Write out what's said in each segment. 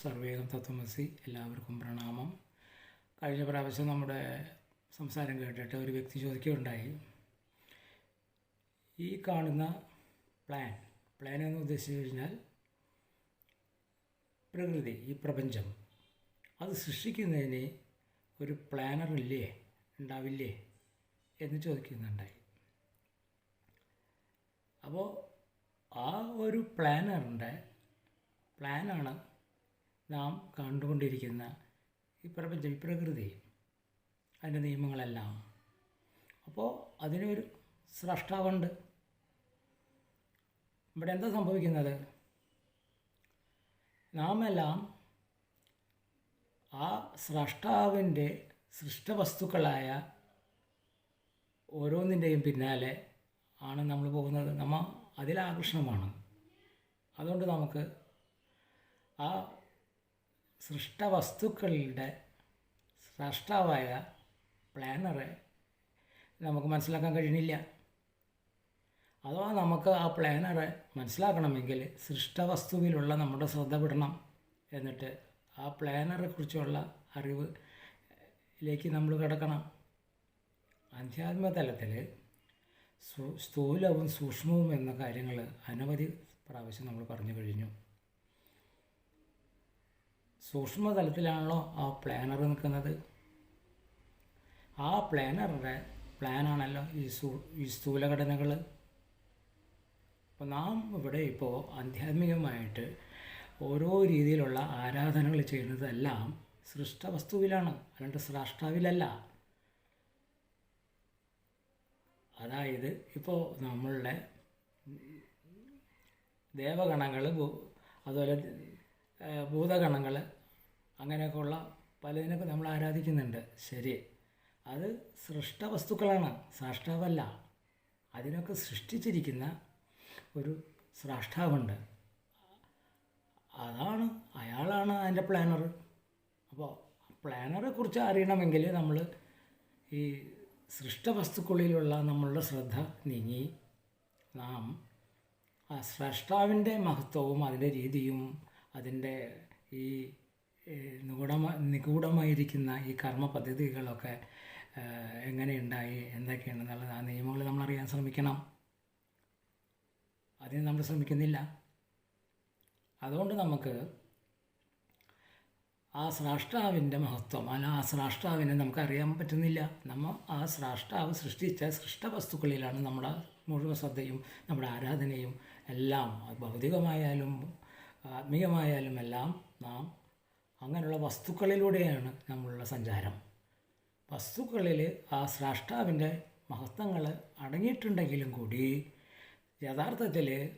സർവേഗം തത്വമസി എല്ലാവർക്കും പ്രണാമം. കഴിഞ്ഞ പ്രാവശ്യം നമ്മുടെ സംസാരം കേട്ടിട്ട് ഒരു വ്യക്തി ചോദിക്കുകയുണ്ടായി. ഈ കാണുന്ന പ്ലാൻ പ്ലാൻ എന്ന് ഉദ്ദേശിച്ചു കഴിഞ്ഞാൽ പ്രകൃതി ഈ പ്രപഞ്ചം അത് സൃഷ്ടിക്കുന്നതിന് ഒരു പ്ലാനർ ഇല്ലേ ഉണ്ടാവില്ലേ എന്ന് ചോദിക്കുന്നുണ്ടായി. അപ്പോൾ ആ ഒരു പ്ലാനറിന്റെ പ്ലാനാണ് നാം കണ്ടുകൊണ്ടിരിക്കുന്ന ഈ പ്രപഞ്ചം ഈ പ്രകൃതി അതിന്റെ നിയമങ്ങളെല്ലാം. അപ്പോൾ അതിനൊരു സ്രഷ്ടാവുണ്ട്. ഇവിടെ എന്താ സംഭവിക്കുന്നത്? നാം എല്ലാം ആ സ്രഷ്ടാവിന്റെ സൃഷ്ടവസ്തുക്കളായ ഓരോന്നിന്റെയും പിന്നാലെ ആണ് നമ്മൾ പോകുന്നത്. നമ്മൾ അതിലാകർഷണമാണ് അതുകൊണ്ട് നമുക്ക് ആ സൃഷ്ടവസ്തുക്കളുടെ സ്രഷ്ടാവായ പ്ലാനറെ നമുക്ക് മനസ്സിലാക്കാൻ കഴിയുന്നില്ല. അഥവാ നമുക്ക് ആ പ്ലാനറെ മനസ്സിലാക്കണമെങ്കിൽ സൃഷ്ടവസ്തുവിലുള്ള നമ്മുടെ ശ്രദ്ധ വിടണം എന്നിട്ട് ആ പ്ലാനറെ കുറിച്ചുള്ള അറിവിലേക്ക് നമ്മൾ കിടക്കണം. ആധ്യാത്മിക തലത്തിൽ സ്ഥൂലവും സൂക്ഷ്മവും എന്ന കാര്യങ്ങൾ അനവധി പ്രാവശ്യം നമ്മൾ പറഞ്ഞു കഴിഞ്ഞു. സൂക്ഷ്മതലത്തിലാണല്ലോ ആ പ്ലാനർ നിൽക്കുന്നത്. ആ പ്ലാനറുടെ പ്ലാനാണല്ലോ ഈ സൂ ഈ സ്ഥൂലഘടനകൾ അപ്പോൾ നാം ഇവിടെ ഇപ്പോൾ ആധ്യാത്മികമായിട്ട് ഓരോ രീതിയിലുള്ള ആരാധനകൾ ചെയ്യുന്നതെല്ലാം സൃഷ്ട വസ്തുവിലാണ് അല്ലാണ്ട് സ്രാഷ്ടാവിലല്ല അതായത് ഇപ്പോൾ നമ്മളുടെ ദേവഗണങ്ങൾ അതുപോലെ ഭൂതഗണങ്ങൾ അങ്ങനെയൊക്കെയുള്ള പലതിനൊക്കെ നമ്മൾ ആരാധിക്കുന്നുണ്ട്. ശരി. അത് സൃഷ്ട വസ്തുക്കളാണ്. സാഷ്ടാവല്ല. അതിനൊക്കെ സൃഷ്ടിച്ചിരിക്കുന്ന ഒരു സ്രാഷ്ടാവുണ്ട് അതാണ് അയാളാണ് അതിന്റെ പ്ലാനർ അപ്പോൾ പ്ലാനറെ കുറിച്ച് അറിയണമെങ്കിൽ നമ്മൾ ഈ സൃഷ്ട സൃഷ്ടവസ്തുക്കളിലുള്ള നമ്മളുടെ ശ്രദ്ധ നീങ്ങി നാം ആ സ്രഷ്ടാവിന്റെ മഹത്വവും അതിന്റെ രീതിയും അതിന്റെ ഈ നിഗൂഢമ നിഗൂഢമായിരിക്കുന്ന ഈ കർമ്മ പദ്ധതികളൊക്കെ എങ്ങനെയുണ്ടായി എന്തൊക്കെയാണെന്നുള്ളത് ആ നിയമങ്ങൾ നമ്മൾ അറിയാൻ ശ്രമിക്കണം. അതിന് നമ്മൾ ശ്രമിക്കുന്നില്ല. അതുകൊണ്ട് നമുക്ക് ആ സ്രാഷ്ടാവിന്റെ മഹത്വം അല്ല ആ സ്രാഷ്ടാവിനെ നമുക്ക് അറിയാൻ പറ്റുന്നില്ല. നമ്മൾ ആ സ്രാഷ്ടാവ് സൃഷ്ടിച്ച വസ്തുക്കളിലാണ് നമ്മുടെ മുഴുവൻ ശ്രദ്ധയും നമ്മുടെ ആരാധനയും എല്ലാം ഭൗതികമായാലും ആത്മീയമായാലും എല്ലാം നാം അങ്ങനെയുള്ള വസ്തുക്കളിലൂടെയാണ് നമ്മളുടെ സഞ്ചാരം. വസ്തുക്കളിൽ ആ സ്രാഷ്ടാവിന്റെ മഹത്വങ്ങൾ അടങ്ങിയിട്ടുണ്ടെങ്കിലും കൂടി യഥാർത്ഥത്തിൽ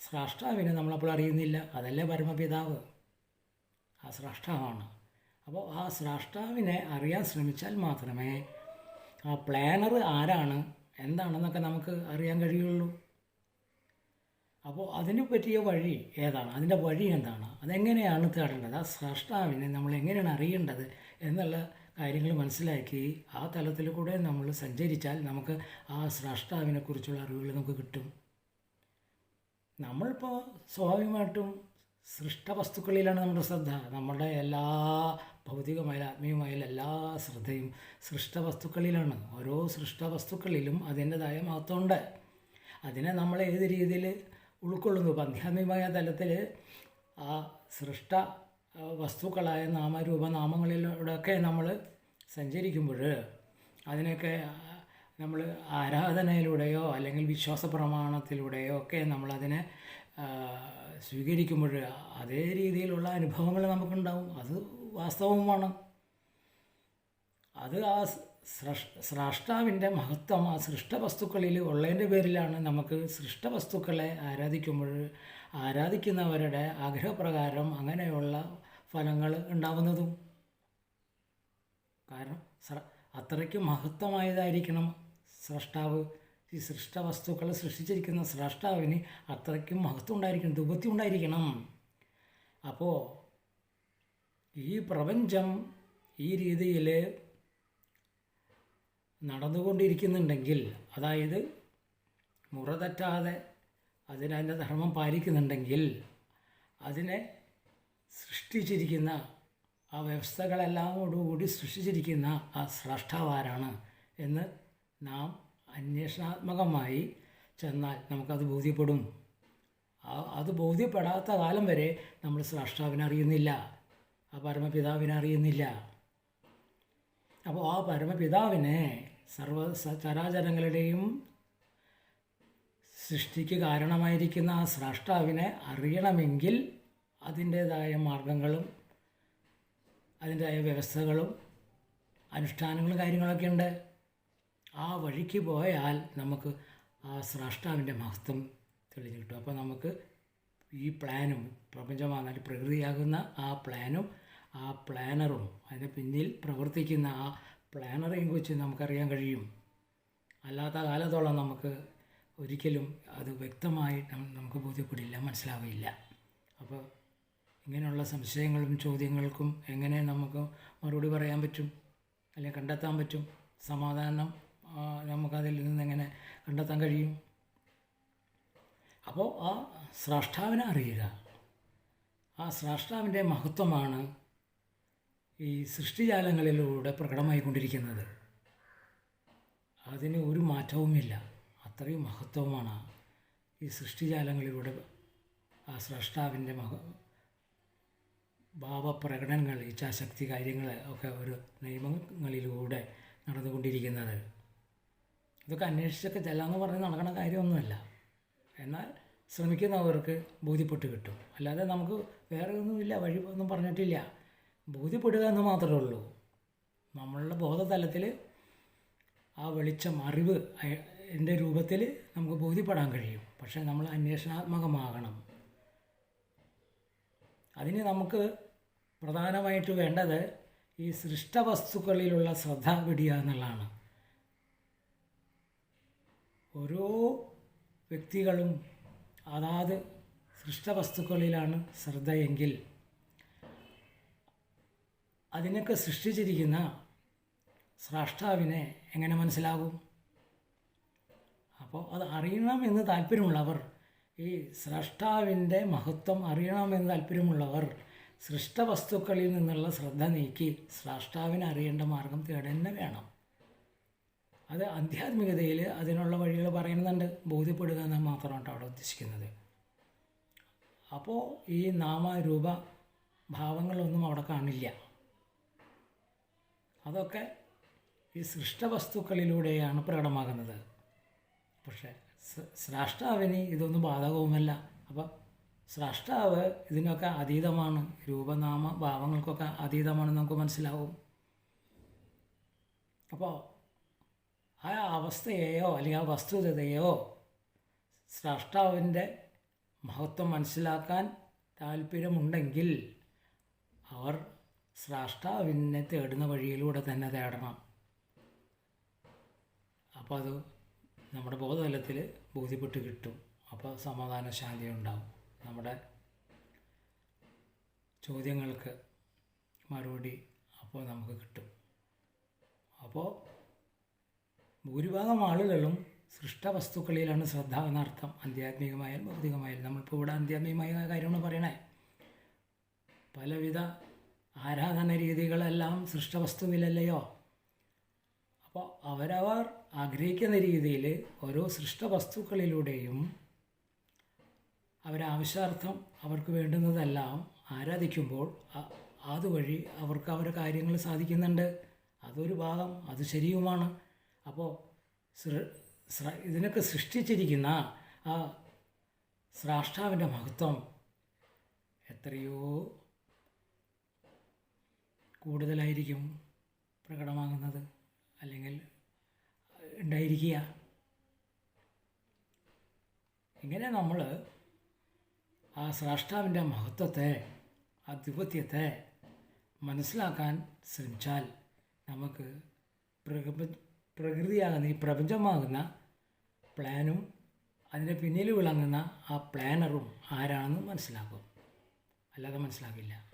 സ്രാഷ്ടാവിനെ നമ്മളപ്പോൾ അറിയുന്നില്ല. അതല്ലേ പരമപിതാവ്? ആ സ്രാഷ്ടാവാണ്. അപ്പോൾ ആ സ്രാഷ്ടാവിനെ അറിയാൻ ശ്രമിച്ചാൽ മാത്രമേ ആ പ്ലാനർ ആരാണ്? എന്താണെന്നൊക്കെ നമുക്ക് അറിയാൻ കഴിയുള്ളൂ. അപ്പോൾ അതിന് പറ്റിയ വഴി ഏതാണ്? അതിന്റെ വഴി എന്താണ്? അതെങ്ങനെയാണ് തേടേണ്ടത്? ആ സ്രഷ്ടാവിനെ നമ്മൾ എങ്ങനെയാണ് അറിയേണ്ടത് എന്നുള്ള കാര്യങ്ങൾ മനസ്സിലാക്കി ആ തലത്തിൽ കൂടെ നമ്മൾ സഞ്ചരിച്ചാൽ നമുക്ക് ആ സ്രഷ്ടാവിനെ കുറിച്ചുള്ള അറിവുകൾ നമുക്ക് കിട്ടും. നമ്മളിപ്പോൾ സ്വാഭാവികമായിട്ടും സൃഷ്ടവസ്തുക്കളിലാണ് നമ്മുടെ ശ്രദ്ധ. നമ്മുടെ എല്ലാ ഭൗതികമായ ആത്മീയമായ എല്ലാ ശ്രദ്ധയും സൃഷ്ട വസ്തുക്കളിലാണ് ഓരോ സൃഷ്ട വസ്തുക്കളിലും അതിന്റെതായ മഹത്വമുണ്ട്. അതിനെ നമ്മൾ ഏത് രീതിയിൽ ഉൾക്കൊള്ളുന്നു. അധ്യാത്മികമായ തലത്തിൽ ആ സൃഷ്ട വസ്തുക്കളായ നാമരൂപനാമങ്ങളിലൂടെയൊക്കെ നമ്മൾ സഞ്ചരിക്കുമ്പോൾ അതിനൊക്കെ നമ്മൾ ആരാധനയിലൂടെയോ അല്ലെങ്കിൽ വിശ്വാസ പ്രമാണത്തിലൂടെയോ ഒക്കെ നമ്മളതിനെ സ്വീകരിക്കുമ്പോൾ അതേ രീതിയിലുള്ള അനുഭവങ്ങൾ നമുക്കുണ്ടാവും. അത് വാസ്തവമാണ്. അത് ആ സ്രഷ്ടാവിന്റെ മഹത്വം ആ സൃഷ്ട സൃഷ്ടവസ്തുക്കളിൽ ഉള്ളതിന്റെ പേരിലാണ് നമുക്ക് സൃഷ്ട വസ്തുക്കളെ ആരാധിക്കുമ്പോൾ ആരാധിക്കുന്നവരുടെ ആഗ്രഹപ്രകാരം അങ്ങനെയുള്ള ഫലങ്ങൾ ഉണ്ടാവുന്നതും. കാരണം അത്രയ്ക്ക് മഹത്വമായതായിരിക്കണം സ്രഷ്ടാവ് ഈ സൃഷ്ട സൃഷ്ടവസ്തുക്കൾ സൃഷ്ടിച്ചിരിക്കുന്ന സ്രഷ്ടാവിന് അത്രയ്ക്കും മഹത്വം ഉണ്ടായിരിക്കണം ദുപത്തി ഉണ്ടായിരിക്കണം. അപ്പോൾ ഈ പ്രപഞ്ചം ഈ രീതിയിൽ നടന്നുകൊണ്ടിരിക്കുന്നുണ്ടെങ്കിൽ അതായത് മുറ തെറ്റാതെ അതിനതിന്റെ ധർമ്മം പാലിക്കുന്നുണ്ടെങ്കിൽ അതിനെ സൃഷ്ടിച്ചിരിക്കുന്ന ആ വ്യവസ്ഥകളെല്ലാം വ്യവസ്ഥകളെല്ലാമോടുകൂടി സൃഷ്ടിച്ചിരിക്കുന്ന ആ സ്രഷ്ടാവാരാണ് എന്ന് നാം അന്വേഷണാത്മകമായി ചെന്നാൽ നമുക്കത് ബോധ്യപ്പെടും. അത് ബോധ്യപ്പെടാത്ത കാലം വരെ നമ്മൾ സ്രഷ്ടാവിനെ അറിയുന്നില്ല ആ പരമപിതാവിനെ അറിയുന്നില്ല. അപ്പോൾ ആ പരമപിതാവിനെ സർവ ചരാചരങ്ങളുടെയും സൃഷ്ടിക്ക് കാരണമായിരിക്കുന്ന ആ സ്രഷ്ടാവിനെ അറിയണമെങ്കിൽ അതിന്റേതായ മാർഗങ്ങളും അതിന്റേതായ വ്യവസ്ഥകളും അനുഷ്ഠാനങ്ങളും കാര്യങ്ങളൊക്കെ ഉണ്ട്. ആ വഴിക്ക് പോയാൽ നമുക്ക് ആ സ്രഷ്ടാവിന്റെ മഹത്വം തെളിഞ്ഞു കിട്ടും. അപ്പോൾ നമുക്ക് ഈ പ്ലാനും പ്രപഞ്ചമാകുന്ന പ്രകൃതിയാകുന്ന ആ പ്ലാനും ആ പ്ലാനറും അതിന് പിന്നിൽ പ്രവർത്തിക്കുന്ന ആ പ്ലാനറെയും കുറിച്ച് നമുക്കറിയാൻ കഴിയും. അല്ലാത്ത കാലത്തോളം നമുക്ക് ഒരിക്കലും അത് വ്യക്തമായി നമുക്ക് ബോധ്യപ്പെടില്ല മനസ്സിലാവില്ല അപ്പോൾ ഇങ്ങനെയുള്ള സംശയങ്ങളും ചോദ്യങ്ങൾക്കും എങ്ങനെ നമുക്ക് മറുപടി പറയാൻ പറ്റും? അല്ലെങ്കിൽ കണ്ടെത്താൻ പറ്റും? സമാധാനം നമുക്കതിൽ നിന്ന് എങ്ങനെ കണ്ടെത്താൻ കഴിയും? അപ്പോൾ ആ സ്രഷ്ടാവിനെ അറിയുക. ആ സ്രഷ്ടാവിന്റെ മഹത്വമാണ് ഈ സൃഷ്ടിജാലങ്ങളിലൂടെ പ്രകടമായിക്കൊണ്ടിരിക്കുന്നത്. അതിന് ഒരു മാറ്റവുമില്ല. അത്രയും മഹത്വമാണ് ഈ സൃഷ്ടിജാലങ്ങളിലൂടെ ആ സ്രഷ്ടാവിന്റെ മഹ ഭാവപ്രകടനങ്ങൾ ഇച്ഛാശക്തി കാര്യങ്ങൾ ഒക്കെ ഒരു നിയമങ്ങളിലൂടെ നടന്നുകൊണ്ടിരിക്കുന്നത്. ഇതൊക്കെ അന്വേഷിച്ചൊക്കെ ചെല്ലാമെന്ന് പറഞ്ഞ് നടക്കുന്ന കാര്യമൊന്നുമല്ല. എന്നാൽ ശ്രമിക്കുന്നവർക്ക് ബോധ്യപ്പെട്ട് കിട്ടും. അല്ലാതെ നമുക്ക് വേറെ ഒന്നുമില്ല വഴി ഒന്നും പറഞ്ഞിട്ടില്ല. ബോധ്യപ്പെടുക എന്ന് മാത്രമേ ഉള്ളൂ. നമ്മളുടെ ബോധതലത്തിൽ ആ വെളിച്ചം അറിവ് എന്റെ രൂപത്തിൽ നമുക്ക് ബോധ്യപ്പെടാൻ കഴിയും. പക്ഷേ നമ്മൾ അന്വേഷണാത്മകമാകണം. അതിന് നമുക്ക് പ്രധാനമായിട്ട് വേണ്ടത് ഈ സൃഷ്ടവസ്തുക്കളിലുള്ള ശ്രദ്ധ വിടിയ എന്നുള്ളതാണ്. ഓരോ വ്യക്തികളും അതാത് സൃഷ്ടവസ്തുക്കളിലാണ് ശ്രദ്ധയെങ്കിൽ അതിനൊക്കെ സൃഷ്ടിച്ചിരിക്കുന്ന സ്രഷ്ടാവിനെ എങ്ങനെ മനസ്സിലാകും? അപ്പോൾ അത് അറിയണമെന്ന് താല്പര്യമുള്ളവർ ഈ സ്രഷ്ടാവിന്റെ മഹത്വം അറിയണമെന്ന് താല്പര്യമുള്ളവർ സൃഷ്ടവസ്തുക്കളിൽ നിന്നുള്ള ശ്രദ്ധ നീക്കി സ്രഷ്ടാവിനെ അറിയേണ്ട മാർഗം തേടന്നെ വേണം. അത് ആധ്യാത്മികതയിൽ അതിനുള്ള വഴികൾ പറയുന്നുണ്ട്. ബോധ്യപ്പെടുക എന്ന് മാത്രമാണ് അവിടെ ഉദ്ദേശിക്കുന്നത്. അപ്പോൾ ഈ നാമരൂപ ഭാവങ്ങളൊന്നും അവിടെ കാണില്ല. അതൊക്കെ ഈ സൃഷ്ടവസ്തുക്കളിലൂടെയാണ് പ്രകടമാകുന്നത്. പക്ഷേ സ്രാഷ്ടാവിന് ഇതൊന്നും ബാധകവുമല്ല. അപ്പം സ്രാഷ്ടാവ് ഇതിനൊക്കെ അതീതമാണ്. രൂപനാമ ഭാവങ്ങൾക്കൊക്കെ അതീതമാണെന്ന് നമുക്ക് മനസ്സിലാവും. അപ്പോൾ ആ അവസ്ഥയെയോ അല്ലെങ്കിൽ ആ വസ്തുതയെയോ സ്രാഷ്ടാവിന്റെ മഹത്വം മനസ്സിലാക്കാൻ താല്പര്യമുണ്ടെങ്കിൽ അവർ സ്രഷ്ടാവിനെ തേടുന്ന വഴിയിലൂടെ തന്നെ തേടണം. അപ്പോൾ അത് നമ്മുടെ ബോധതലത്തിൽ ബോധ്യപ്പെട്ട് കിട്ടും. അപ്പോൾ സമാധാന ശാന്തി ഉണ്ടാവും. നമ്മുടെ ചോദ്യങ്ങൾക്ക് മറുപടി അപ്പോൾ നമുക്ക് കിട്ടും. അപ്പോൾ ഭൂരിഭാഗം ആളുകളും സൃഷ്ട വസ്തുക്കളിലാണ് ശ്രദ്ധ എന്നർത്ഥം ആധ്യാത്മികമായാലും ഭൗതികമായാലും. നമ്മളിപ്പോൾ ഇവിടെ ആധ്യാത്മികമായ കാര്യമാണ് പറയണേ. പലവിധ ആരാധന രീതികളെല്ലാം സൃഷ്ടവസ്തുവിലല്ലയോ? അപ്പോൾ അവരവർ ആഗ്രഹിക്കുന്ന രീതിയിൽ ഓരോ സൃഷ്ടവസ്തുക്കളിലൂടെയും അവരാവശ്യാർത്ഥം അവർക്ക് വേണ്ടുന്നതെല്ലാം ആരാധിക്കുമ്പോൾ അതുവഴി അവർക്ക് അവരുടെ കാര്യങ്ങൾ സാധിക്കുന്നുണ്ട്. അതൊരു ഭാഗം അത് ശരിയുമാണ്. അപ്പോൾ ഇതിനൊക്കെ സൃഷ്ടിച്ചിരിക്കുന്ന ആ സ്രാഷ്ടാവിന്റെ മഹത്വം എത്രയോ കൂടുതലായിരിക്കും പ്രകടമാകുന്നത് അല്ലെങ്കിൽ ഉണ്ടായിരിക്കുക. ഇങ്ങനെ നമ്മൾ ആ സ്രാഷ്ടാവിന്റെ മഹത്വത്തെ ആധിപത്യത്തെ മനസ്സിലാക്കാൻ ശ്രമിച്ചാൽ നമുക്ക് പ്രകൃ പ്രകൃതിയാകുന്ന ഈ പ്രപഞ്ചമാകുന്ന പ്ലാനും അതിന്റെ പിന്നിൽ വിളങ്ങുന്ന ആ പ്ലാനറും ആരാണെന്ന് മനസ്സിലാക്കും. അല്ലാതെ മനസ്സിലാക്കില്ല.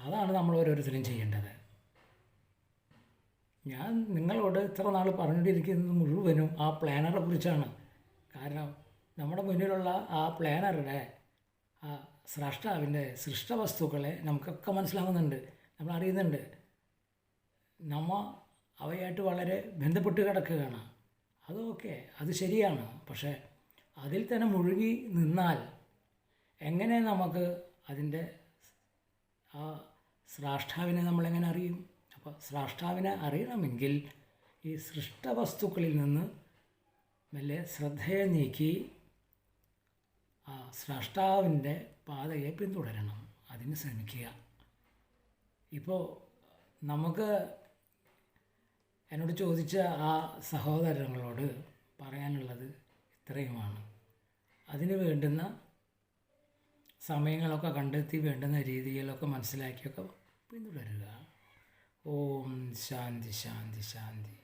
അതാണ് നമ്മൾ ഓരോരുത്തരും ചെയ്യേണ്ടത്. ഞാൻ നിങ്ങളോട് ഇത്ര നാൾ പറഞ്ഞുകൊണ്ടിരിക്കുന്നത് മുഴുവനും ആ പ്ലാനറെ കുറിച്ചാണ്. കാരണം നമ്മുടെ മുന്നിലുള്ള ആ പ്ലാനറുടെ ആ സ്രഷ്ടാവിന്റെ സൃഷ്ടവസ്തുക്കളെ നമുക്കൊക്കെ മനസ്സിലാകുന്നുണ്ട്. നമ്മൾ അറിയുന്നുണ്ട്. നമ്മ അവയായിട്ട് വളരെ ബന്ധപ്പെട്ട് കിടക്കുകയാണ്. അതൊക്കെ അത് ശരിയാണ്. പക്ഷേ അതിൽ തന്നെ മുഴുകി നിന്നാൽ എങ്ങനെ നമുക്ക് അതിന്റെ ആ സ്രാഷ്ടാവിനെ നമ്മളെങ്ങനെ അറിയും? അപ്പോൾ സ്രാഷ്ടാവിനെ അറിയണമെങ്കിൽ ഈ സൃഷ്ടവസ്തുക്കളിൽ നിന്ന് മെല്ലെ ശ്രദ്ധയെ നീക്കി ആ സ്രാഷ്ടാവിന്റെ പാതയെ പിന്തുടരണം. അതിന് ശ്രമിക്കുക. ഇപ്പോൾ നമുക്ക് എന്നോട് ചോദിച്ച ആ സഹോദരങ്ങളോട് പറയാനുള്ളത് ഇത്രയുമാണ്. അതിന് വേണ്ടുന്ന സമയങ്ങളൊക്കെ കണ്ടെത്തി വേണ്ടുന്ന രീതിയിലൊക്കെ മനസ്സിലാക്കിയൊക്കെ പിന്തുടരുക. ഓം ശാന്തി ശാന്തി ശാന്തി.